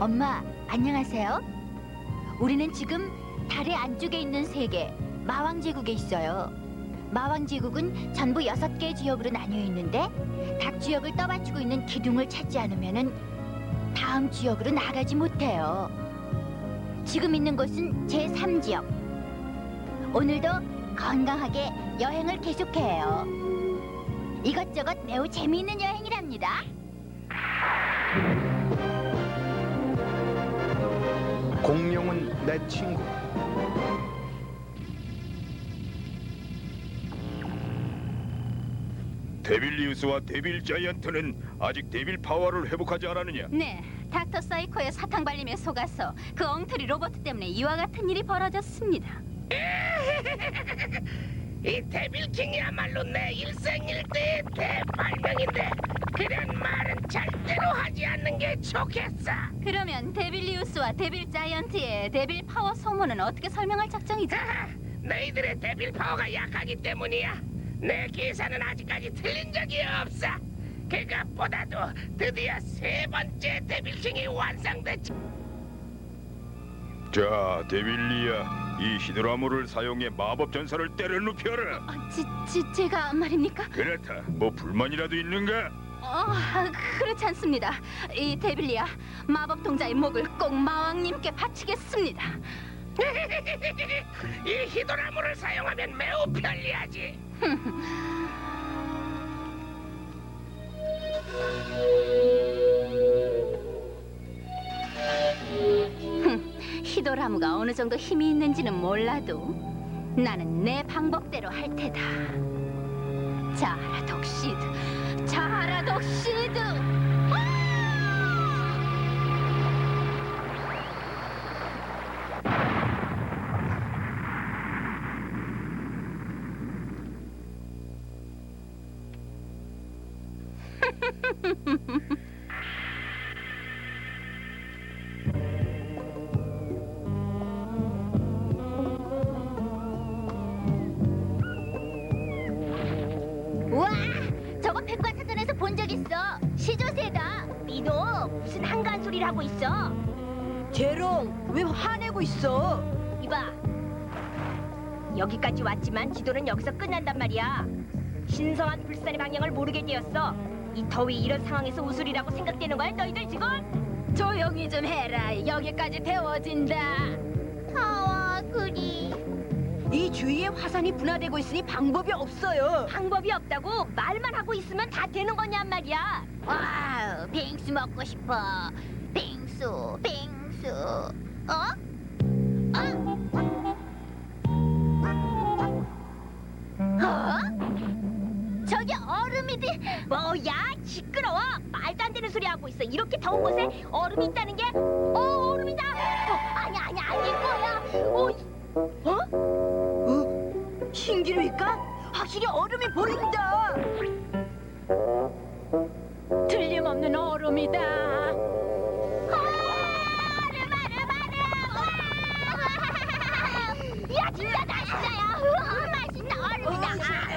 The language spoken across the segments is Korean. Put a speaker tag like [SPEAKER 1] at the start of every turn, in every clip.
[SPEAKER 1] 엄마, 안녕하세요. 우리는 지금 달의 안쪽에 있는 세계, 마왕제국에 있어요. 마왕제국은 전부 여섯 개의 지역으로 나뉘어 있는데 각 지역을 떠받치고 있는 기둥을 찾지 않으면은 다음 지역으로 나가지 못해요. 지금 있는 곳은 제3지역. 오늘도 건강하게 여행을 계속해요. 이것저것 매우 재미있는 여행이랍니다.
[SPEAKER 2] 공룡은 내 친구.
[SPEAKER 3] 데빌리우스와 데빌 자이언트는 아직 데빌 파워를 회복하지 않았느냐?
[SPEAKER 4] 네, 닥터 사이코의 사탕 발림에 속아서 그 엉터리 로버트 때문에 이와 같은 일이 벌어졌습니다.
[SPEAKER 5] 이 데빌킹이야말로 내 일생일대의 대발명인데 그런 말은 절대로 하지 않는 게 좋겠어.
[SPEAKER 4] 그러면 데빌리우스와 데빌 자이언트의 데빌 파워 소모는 어떻게 설명할 작정이죠?
[SPEAKER 5] 하하, 너희들의 데빌 파워가 약하기 때문이야. 내 계산은 아직까지 틀린 적이 없어. 그것보다도 드디어 세 번째 데빌킹이 완성됐지.
[SPEAKER 3] 자, 데빌리야, 이 히드라모를 사용해 마법 전사를 때려 눕혀라.
[SPEAKER 4] 아, 지, 지, 제가 말입니까?
[SPEAKER 3] 그렇다. 뭐 불만이라도 있는가?
[SPEAKER 4] 어, 그렇지 않습니다. 이 데빌리아 마법 동자의 목을 꼭 마왕님께 바치겠습니다.
[SPEAKER 5] 이 히도나무를 사용하면 매우 편리하지.
[SPEAKER 4] 히도라무가 어느 정도 힘이 있는지는 몰라도 나는 내 방법대로 할 테다. 자라 독시드, 자라 독시드.
[SPEAKER 1] 있어. 시조새다. 미도 무슨 한가한 소리를 하고 있어.
[SPEAKER 6] 재롱 왜 화내고 있어?
[SPEAKER 1] 이봐. 여기까지 왔지만 지도는 여기서 끝난단 말이야. 신성한 불산의 방향을 모르게 되었어. 이 더위 이런 상황에서 우술이라고 생각되는 거야 너희들 지금?
[SPEAKER 4] 조용히 좀 해라. 여기까지 데워진다.
[SPEAKER 1] 타와 그리.
[SPEAKER 6] 이 주위에 화산이 분화되고 있으니 방법이 없어요.
[SPEAKER 1] 방법이 없다고 말만 하고 있으면 다 되는 거냔 말이야. 와우, 빙수 먹고 싶어. 빙수, 빙수. 어? 어? 어? 저기 얼음이들.
[SPEAKER 6] 뭐야 시끄러워 말도 안 되는 소리 하고 있어 이렇게 더운 곳에 얼음이 있다는 게 어, 얼음이다 어, 아니 아니 아닐 거야 어, 어? 어? 신기루일까? 확실히 얼음이 보인다
[SPEAKER 4] 틀림없는 얼음이다.
[SPEAKER 1] 야 진짜 맛있어요. 맛있는 얼음이다.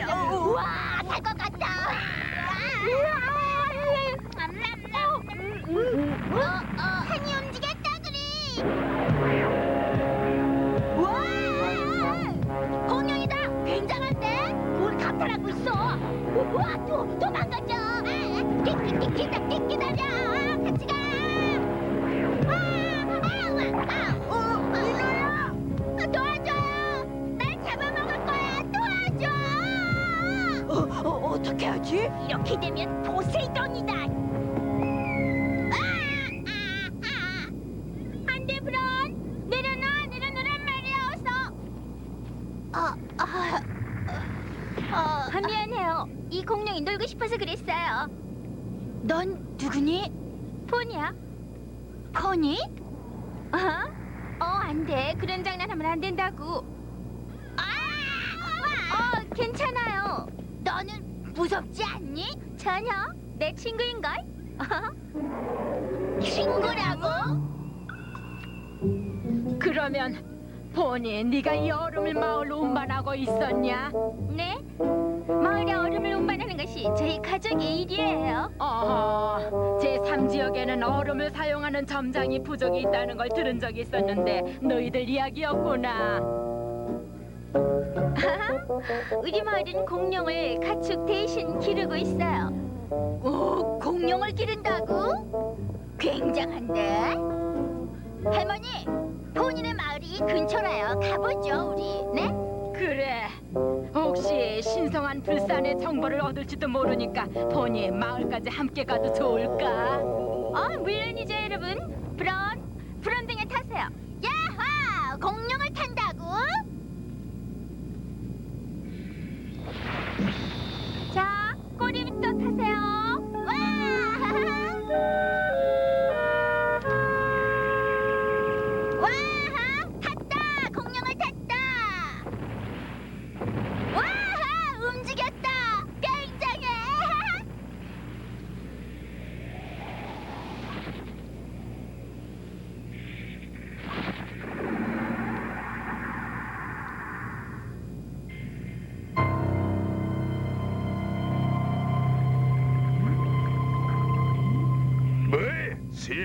[SPEAKER 1] 싶어서 그랬어요. 넌 누구니? 폰이야. 폰이? 어? 어, 안 돼. 그런 장난하면 안 된다고. 아! 어, 괜찮아요. 너는 무섭지 않니? 전혀. 내 친구인걸? 친구라고?
[SPEAKER 4] 그러면 보니 네가 이 얼음을 마을로 운반하고 있었냐?
[SPEAKER 1] 네? 마을에 얼음을 운반하는 것이 저희 가족의 일이에요.
[SPEAKER 4] 어허, 제3지역에는 얼음을 사용하는 점장이 부족이 있다는 걸 들은 적이 있었는데 너희들 이야기였구나.
[SPEAKER 1] 우리 마을은 공룡을 가축 대신 기르고 있어요. 오, 공룡을 기른다고? 굉장한데? 할머니, 본인의 마을이 근처라요. 가보죠, 우리. 네?
[SPEAKER 4] 그래. 혹시 신성한 불산의 정보를 얻을지도 모르니까 보니 마을까지 함께 가도 좋을까?
[SPEAKER 1] 어, 물론이죠, 여러분.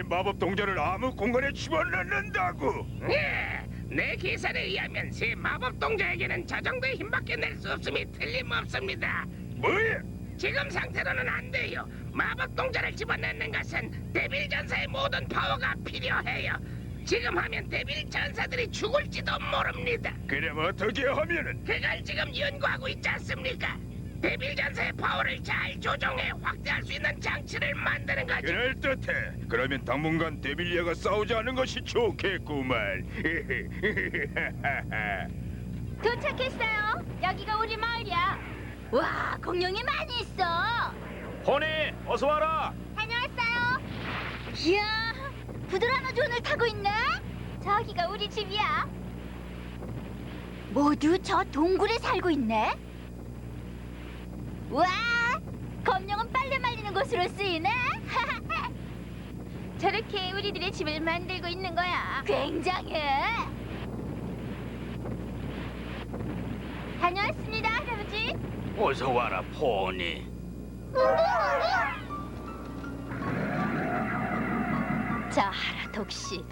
[SPEAKER 3] 마법 동자를 아무 공간에 집어넣는다고?
[SPEAKER 5] 예, 내 계산에 의하면 새 마법 동자에게는 저 정도의 힘밖에 낼 수 없음이 틀림없습니다.
[SPEAKER 3] 뭐해?
[SPEAKER 5] 지금 상태로는 안 돼요. 마법 동자를 집어넣는 것은 데빌 전사의 모든 파워가 필요해요. 지금 하면 데빌 전사들이 죽을지도 모릅니다.
[SPEAKER 3] 그럼 어떻게 하면은?
[SPEAKER 5] 그걸 지금 연구하고 있지 않습니까? 데빌 전사의 파워를 잘 조정해 확대할 수 있는 장치를 만드는 거죠.
[SPEAKER 3] 그럴 듯해. 그러면 당분간 데빌리아가 싸우지 않은 것이 좋겠구만.
[SPEAKER 1] 도착했어요. 여기가 우리 마을이야. 와, 공룡이 많이 있어.
[SPEAKER 3] 호니, 어서 와라.
[SPEAKER 1] 다녀왔어요. 이야, 부드러운 존을 타고 있네. 저기가 우리 집이야. 모두 저 동굴에 살고 있네. 와, 검룡은 빨래 말리는 곳으로 쓰이네. 저렇게 우리들의 집을 만들고 있는 거야. 굉장해. 다녀왔습니다, 할아버지.
[SPEAKER 7] 어서 와라 포니
[SPEAKER 4] 자, 하라 독시드.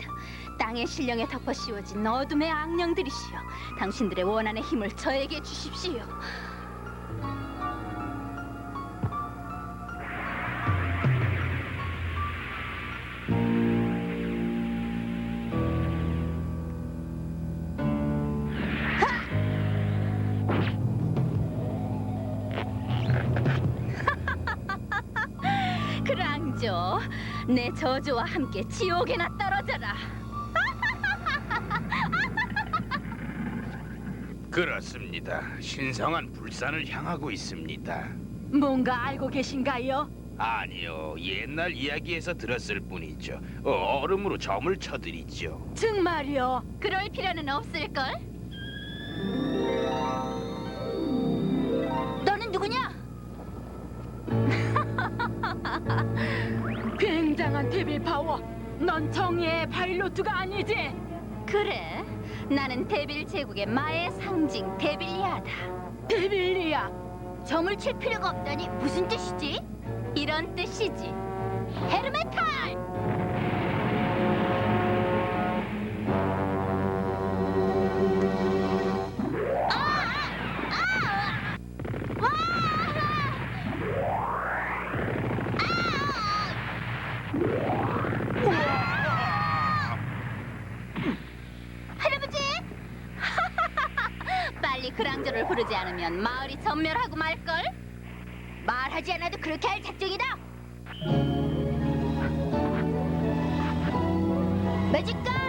[SPEAKER 4] 땅의 신령에 덮어 씌워진 어둠의 악령들이시여. 당신들의 원한의 힘을 저에게 주십시오. 저주와 함께 지옥에나 떨어져라.
[SPEAKER 7] 그렇습니다 신성한 불산을 향하고 있습니다
[SPEAKER 8] 뭔가 알고 계신가요?
[SPEAKER 7] 아니요, 옛날 이야기에서 들었을 뿐이죠. 어, 얼음으로 점을 쳐드리죠.
[SPEAKER 8] 정말요?
[SPEAKER 4] 그럴 필요는 없을걸?
[SPEAKER 1] 너는 누구냐?
[SPEAKER 8] 굉장한 데빌 파워. 넌 정의의 파일로트가 아니지?
[SPEAKER 4] 그래, 나는 데빌 제국의 마의 상징 데빌리아다.
[SPEAKER 8] 데빌리야.
[SPEAKER 1] 점을 칠 필요가 없다니 무슨 뜻이지?
[SPEAKER 4] 이런 뜻이지.
[SPEAKER 1] 헤르메탈!
[SPEAKER 4] 부르지 않으면 마을이 전멸하고 말걸?
[SPEAKER 1] 말하지 않아도 그렇게 할 작정이다. 매직건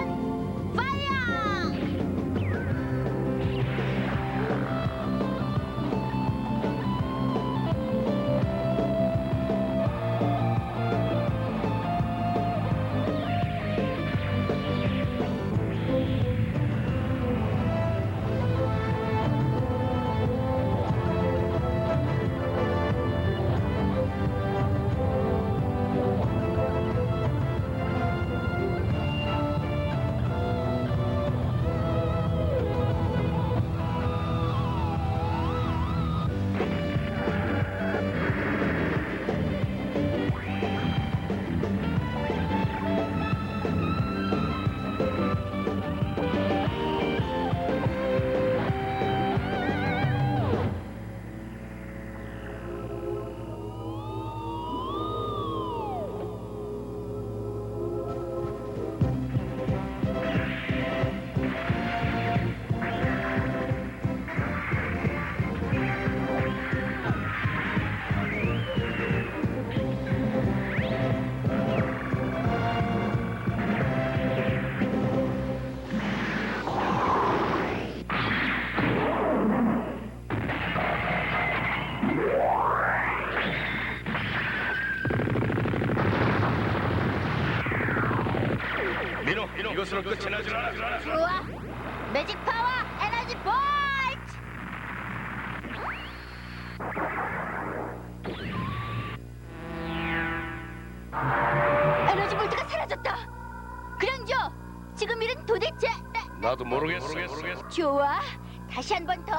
[SPEAKER 1] 다시 한 번 더.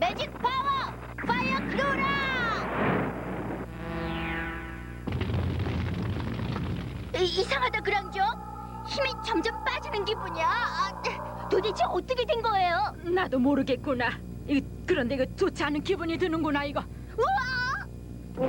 [SPEAKER 1] 매직 파워 파이어 크루라! 이, 이상하다 그랑저. 힘이 점점 빠지는 기분이야. 아, 도대체 어떻게 된 거예요?
[SPEAKER 8] 나도 모르겠구나. 이, 그런데 이거 좋지 않은 기분이 드는구나 이거.
[SPEAKER 1] 우와!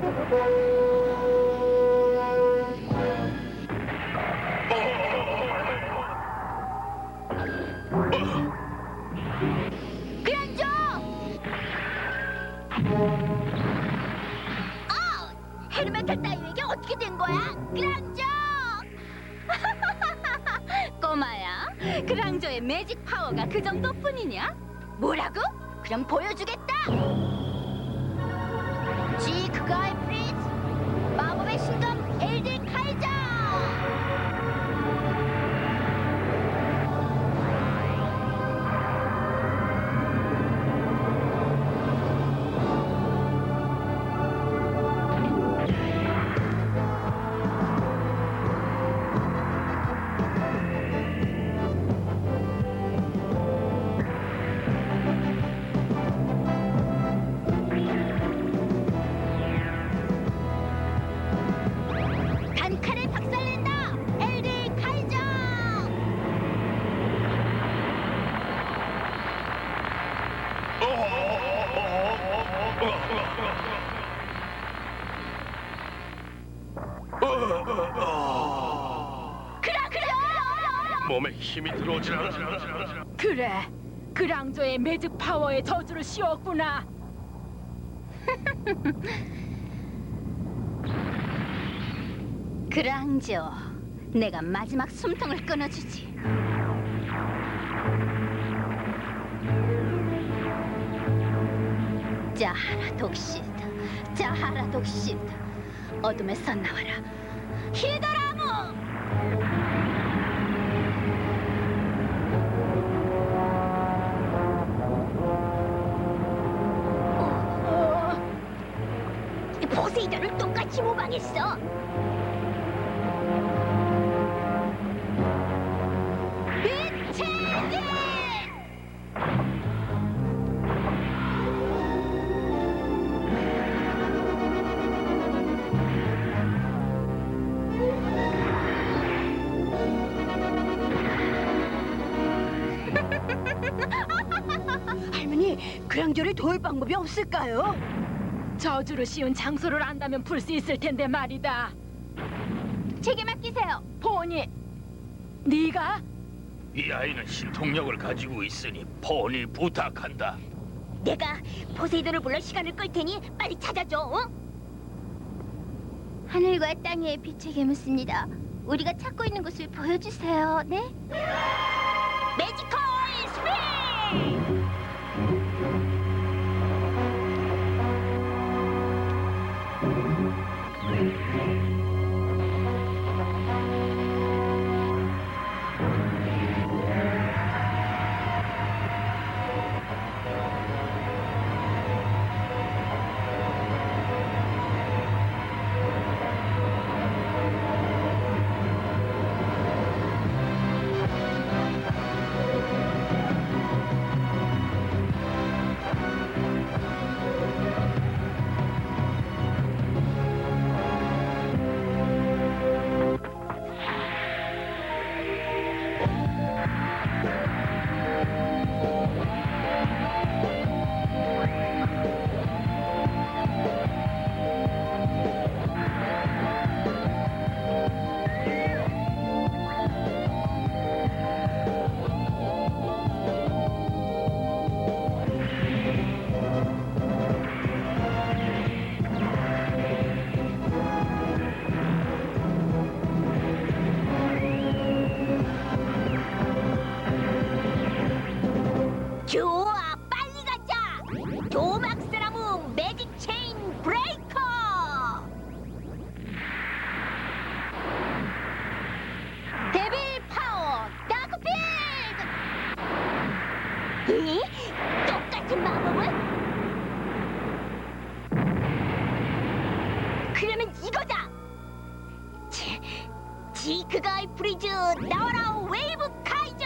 [SPEAKER 1] 거야? 그란조!
[SPEAKER 4] 꼬마야, 그랑저의 매직 파워가 그 정도뿐이냐?
[SPEAKER 1] 뭐라고? 그럼 보여주겠다! 지 그가이 프리
[SPEAKER 3] 몸에 힘이 들어오질 않아.
[SPEAKER 8] 그래. 그랑저의 매직 파워의 저주를 씌웠구나.
[SPEAKER 4] 그랑저, 내가 마지막 숨통을 끊어주지. 자, 하라 독시드. 자하라 독시드 어둠에서 나와라 히드라
[SPEAKER 8] 도울 방법이 없을까요? 저주로 씌운 장소를 안다면 풀 수 있을 텐데 말이다.
[SPEAKER 1] 제게 맡기세요.
[SPEAKER 8] 포니, 네가
[SPEAKER 7] 이 아이는 신통력을 가지고 있으니 폰이 부탁한다.
[SPEAKER 6] 내가 포세이돈을 불러 시간을 끌 테니 빨리 찾아줘. 어?
[SPEAKER 1] 하늘과 땅의 빛의 개무습니다. 우리가 찾고 있는 곳을 보여주세요. 네?
[SPEAKER 6] 매지컬 스윙! 좋 나와라 웨이브 카이저.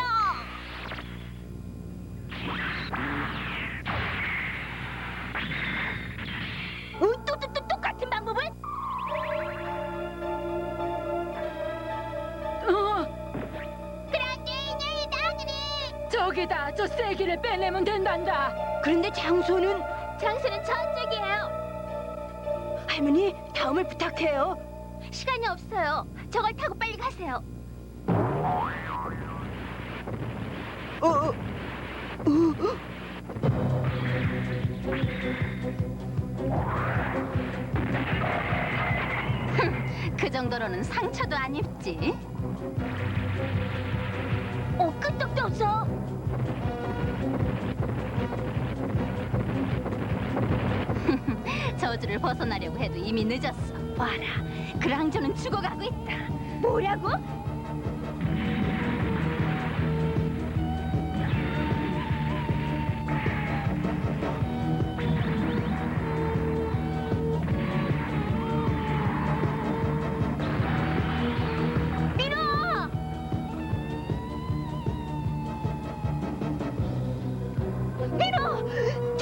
[SPEAKER 6] 또, 또 똑같은 방법을?
[SPEAKER 8] 어,
[SPEAKER 6] 그런데 이녀의 나그네.
[SPEAKER 8] 저기다 저 세기를 빼내면 된단다.
[SPEAKER 6] 그런데 장소는
[SPEAKER 1] 장소는 저쪽이에요.
[SPEAKER 8] 할머니 다음을 부탁해요.
[SPEAKER 1] 시간이 없어요. 저걸 타고 빨리 가세요.
[SPEAKER 4] 그 정도로는 상처도 안 입지
[SPEAKER 6] 어 끄떡도 없어.
[SPEAKER 4] 저주를 벗어나려고 해도 이미 늦었어 봐라 그랑저는 죽어가고 있다
[SPEAKER 6] 뭐라고?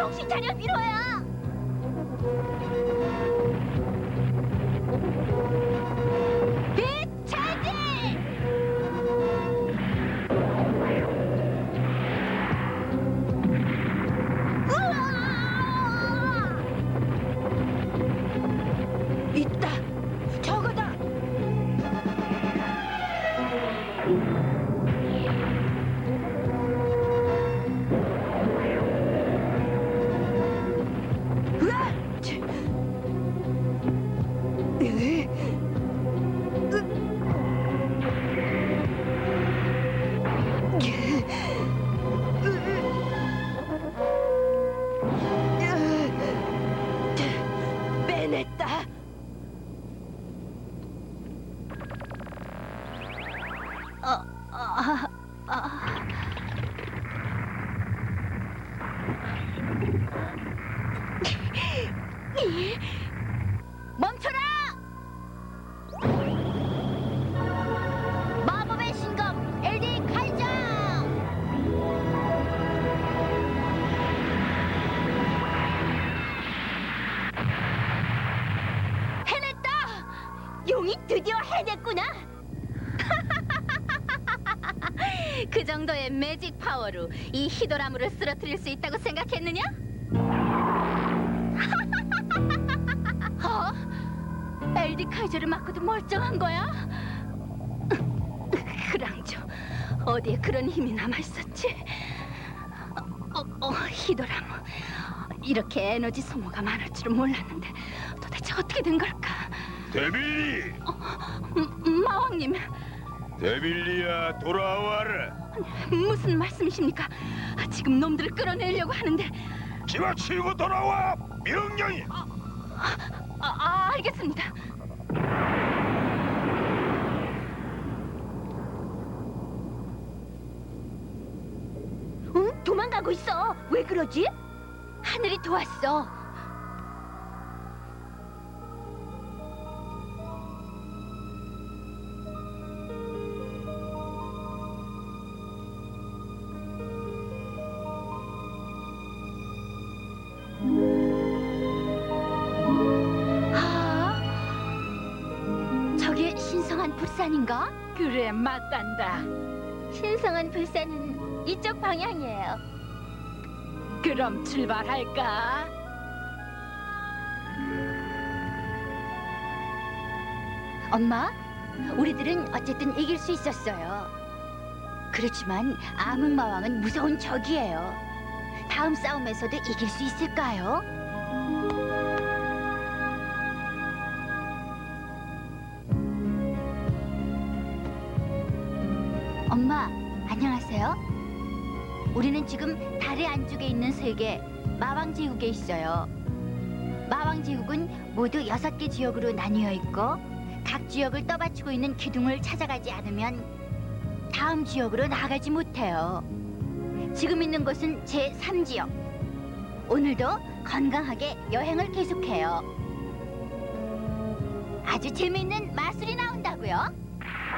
[SPEAKER 6] 정신 차려 미로야!
[SPEAKER 4] 그 정도의 매직 파워로 이 히도라무를 쓰러뜨릴 수 있다고 생각했느냐? 어? 엘디 카이저를 맞고도 멀쩡한 거야? 그랑조 어디에 그런 힘이 남아 있었지? 어, 어, 히도라무 이렇게 에너지 소모가 많을 줄은 몰랐는데 도대체 어떻게 된 걸까?
[SPEAKER 3] 데빌리,
[SPEAKER 4] 음, 마왕님
[SPEAKER 3] 데빌리야 돌아와라.
[SPEAKER 4] 무슨 말씀이십니까? 아, 지금 놈들을 끌어내려고 하는데
[SPEAKER 3] 집어치우고 돌아와. 명령이.
[SPEAKER 4] 아, 아, 알겠습니다.
[SPEAKER 6] 응? 도망가고 있어. 왜 그러지?
[SPEAKER 1] 하늘이 도왔어. 신성한 불산은 이쪽 방향이에요.
[SPEAKER 8] 그럼 출발할까?
[SPEAKER 1] 엄마, 우리들은 어쨌든 이길 수 있었어요. 그렇지만 암흑마왕은 무서운 적이에요. 다음 싸움에서도 이길 수 있을까요? 우리는 지금 달의 안쪽에 있는 세계 마왕 제국에 있어요. 마왕 제국은 모두 여섯 개 지역으로 나뉘어 있고 각 지역을 떠받치고 있는 기둥을 찾아가지 않으면 다음 지역으로 나가지 못해요. 지금 있는 곳은 제 3지역. 오늘도 건강하게 여행을 계속해요. 아주 재미있는 마술이 나